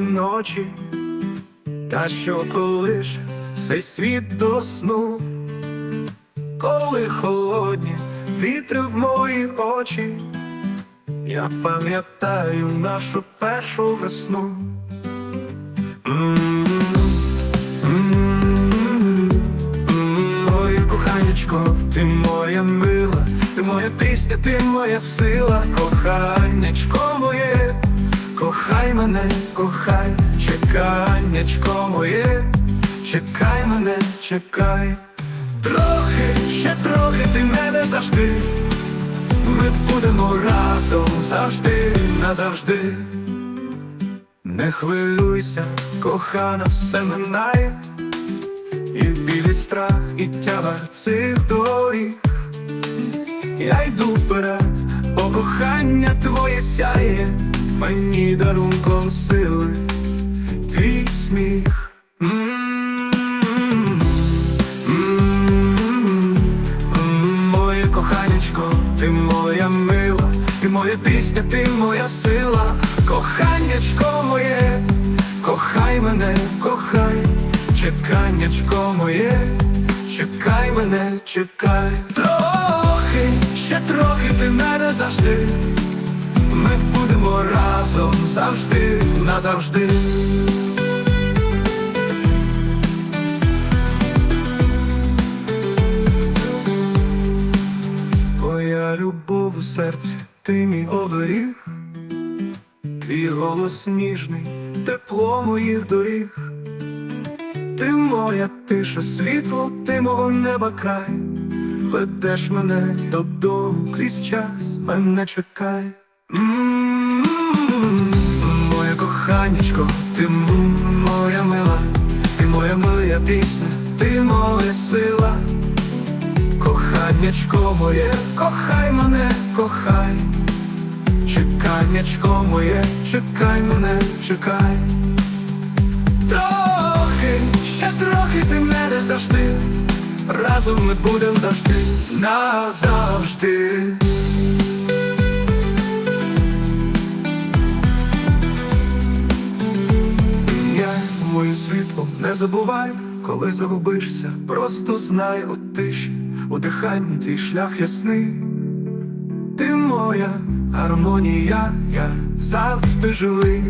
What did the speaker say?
ночі, та що колиш цей світ до сну, коли холодні вітри в мої очі, я пам'ятаю нашу першу весну. М, м, коханечко, ти моя мила, ти моя пісня, ти моя сила, кохай мене, кохай, чеканечко моє, чекай мене, чекай. Трохи, ще трохи ти мене завжди. Ми будемо разом завжди, назавжди. Не хвилюйся, кохана, все минає, і білий страх, і тяга цих доріг. Я йду вперед, бо кохання твоє сяє, мені дарунком сили, твій сміх. Моє коханечко, ти моя мила, ти моя пісня, ти моя сила, коханячко моє, кохай мене, кохай, чеканячко моє, чекай мене, чекай. Трохи, ще трохи ти мене завжди. Завжди, назавжди. Твоя любов у серці, ти мій оберіг, твій голос ніжний, тепло моїх доріг, ти моя тиша, світло, ти мого неба край, ведеш мене додому крізь час, мене чекай. М-м-м. Коханечко, ти моя мила, ти моя моя пісня, ти моя сила. Коханячко моє, кохай мене, кохай, чеканячко моє, чекай мене, чекай. Трохи, ще трохи ти мене завжди, разом ми будем завжди, назавжди. Світло не забувай, коли загубишся, просто знай у тиші, у диханні твій шлях ясний. Ти моя гармонія, я завжди живий.